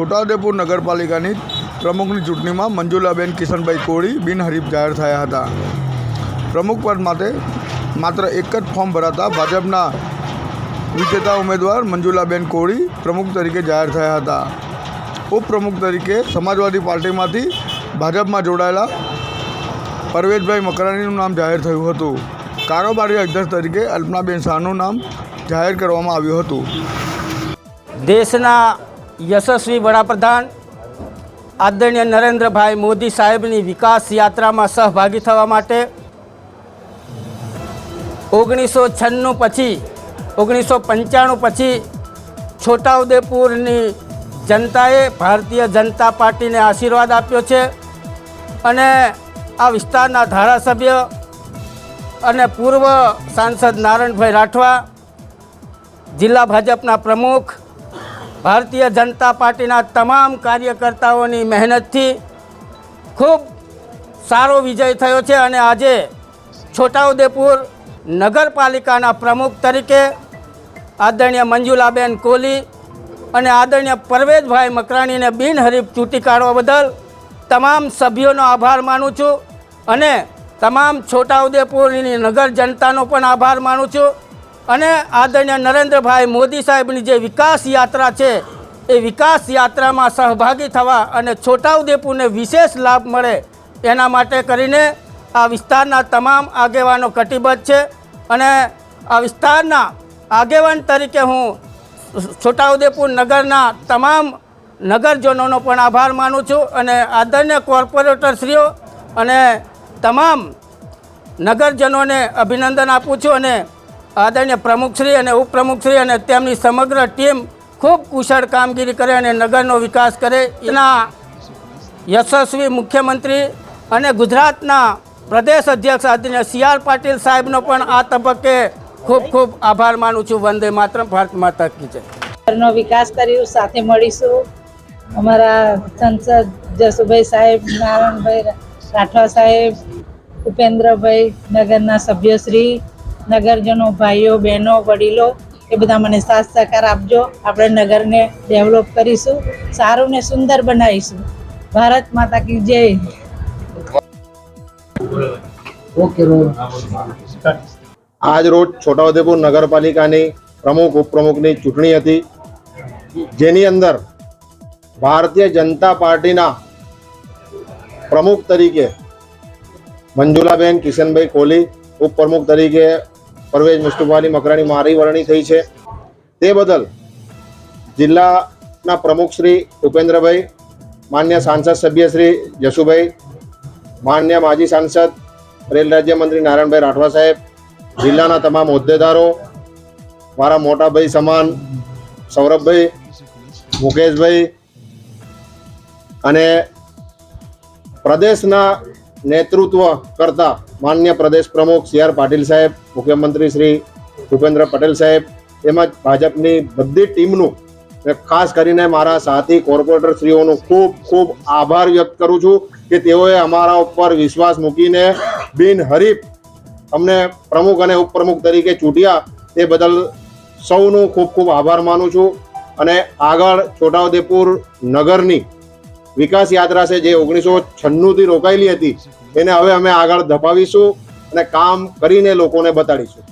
છોટાઉદેપુર નગરપાલિકાની પ્રમુખની ચૂંટણીમાં મંજુલાબેન કિશનભાઈ કોળી બિનહરીફ જાહેર થયા હતા. પ્રમુખ પદ માટે માત્ર એક જ ફોર્મ ભરાતા ભાજપના વિજેતા ઉમેદવાર મંજુલાબેન કોળી પ્રમુખ તરીકે જાહેર થયા હતા. ઉપપ્રમુખ તરીકે સમાજવાદી પાર્ટીમાંથી ભાજપમાં જોડાયેલા પરવેશભાઈ મકરાણીનું નામ જાહેર થયું હતું. કારોબારી અધ્યક્ષ તરીકે અલ્પનાબેન શાહનું નામ જાહેર કરવામાં આવ્યું હતું. દેશના યશસ્વી વડાપ્રધાન, આદરણીય નરેન્દ્રભાઈ મોદી સાહેબની વિકાસ યાત્રામાં સહભાગી થવા માટે ઓગણીસો છન્નું પછી, ઓગણીસો પંચાણું પછી છોટાઉદેપુરની જનતાએ ભારતીય જનતા પાર્ટીને આશીર્વાદ આપ્યો છે અને આ વિસ્તારના ધારાસભ્ય અને પૂર્વ સાંસદ નારાયણભાઈ રાઠવા, જિલ્લા ભાજપના પ્રમુખ ભારતીય જનતા પાર્ટીના તમામ કાર્યકર્તાઓની મહેનતથી ખૂબ સારો વિજય થયો છે અને આજે છોટાઉદેપુર નગરપાલિકાના પ્રમુખ તરીકે આદરણીય મંજુલાબેન કોહલી અને આદરણીય પરવેજભાઈ મકરાણીને બિનહરીફ ચૂંટી કાઢવા બદલ તમામ સભ્યોનો આભાર માનું છું અને તમામ છોટાઉદેપુરની નગર જનતાનો પણ આભાર માનું છું. અને આદરણીય નરેન્દ્રભાઈ મોદી સાહેબની જે વિકાસ યાત્રા છે, એ વિકાસ યાત્રામાં સહભાગી થવા અને છોટાઉદેપુરને વિશેષ લાભ મળે એના માટે કરીને આ વિસ્તારના તમામ આગેવાનો કટિબદ્ધ છે અને આ વિસ્તારના આગેવાન તરીકે હું છોટાઉદેપુર નગરના તમામ નગરજનોનો પણ આભાર માનું છું અને આદરણીય કોર્પોરેટરશ્રીઓ અને તમામ નગરજનોને અભિનંદન આપું છું અને આદરણીય પ્રમુખશ્રી અને ઉપપ્રમુખશ્રી અને તેમની સમગ્ર ટીમ ખૂબ કુશળ કામગીરી કરે અને નગરનો વિકાસ કરે. એના યશસ્વી મુખ્યમંત્રી અને ગુજરાતના પ્રદેશ અધ્યક્ષ આદરણીય સી આર પાટીલ સાહેબનો પણ આ તબક્કે ખૂબ ખૂબ આભાર માનું છું. વંદે માત્ર ભારત માતા કી જય. નો વિકાસ કર્યું, સાથે મળીશું. અમારા સંસદ જસુભાઈ સાહેબ, નારાયણભાઈ રાઠવા સાહેબ, ઉપેન્દ્રભાઈ નગરના સભ્યશ્રી નગરજનો ભાઈઓ બહેનો વડીલો એ બધા મને સાથ સહકાર આપજો. આપણે નગરને ડેવલપ કરીશું સારું ને સુંદર બનાવીશું. ભારત માતા કી જય. આજ રોજ છોટાઉદેપુર નગરપાલિકાની પ્રમુખ ઉપપ્રમુખની ચૂંટણી હતી જેની અંદર ભારતીય જનતા પાર્ટીના પ્રમુખ તરીકે મંજુલાબેન કિશનભાઈ કોહલી ઉપપ્રમુખ તરીકે પરવેજ મુસ્તુફાની મકરાણી મારી વરણી થઈ છે. તે બદલ જિલ્લાના પ્રમુખ શ્રી ઉપેન્દ્રભાઈ, માન્ય સાંસદ સભ્ય શ્રી જસુભાઈ, માન્ય માજી સાંસદ રેલ રાજ્યમંત્રી નારાયણભાઈ રાઠવા સાહેબ, જિલ્લાના તમામ હોદ્દેદારો, મારા મોટા ભાઈ સમાન સૌરભભાઈ, મુકેશભાઈ અને પ્રદેશના નેતૃત્વ કરતા માન્ય પ્રદેશ પ્રમુખ સી આર પાટીલ સાહેબ, મુખ્યમંત્રી શ્રી ભૂપેન્દ્ર પટેલ સાહેબ, તેમજ ભાજપની બધી ટીમનું ખાસ કરીને મારા સાથી કોર્પોરેટરશ્રીઓનો ખૂબ ખૂબ આભાર વ્યક્ત કરું છું કે તેઓએ અમારા ઉપર વિશ્વાસ મૂકીને બિનહરીફ અમને પ્રમુખ અને ઉપપ્રમુખ તરીકે ચૂંટ્યા. તે બદલ સૌનું ખૂબ ખૂબ આભાર માનું છું અને આગળ છોટાઉદેપુર નગરની વિકાસ યાત્રા છે જે ઓગણીસો છન્નુંથી રોકાયેલી હતી, એને હવે અમે આગળ ધપાવીશું અને કામ કરીને લોકોને બતાડીશું.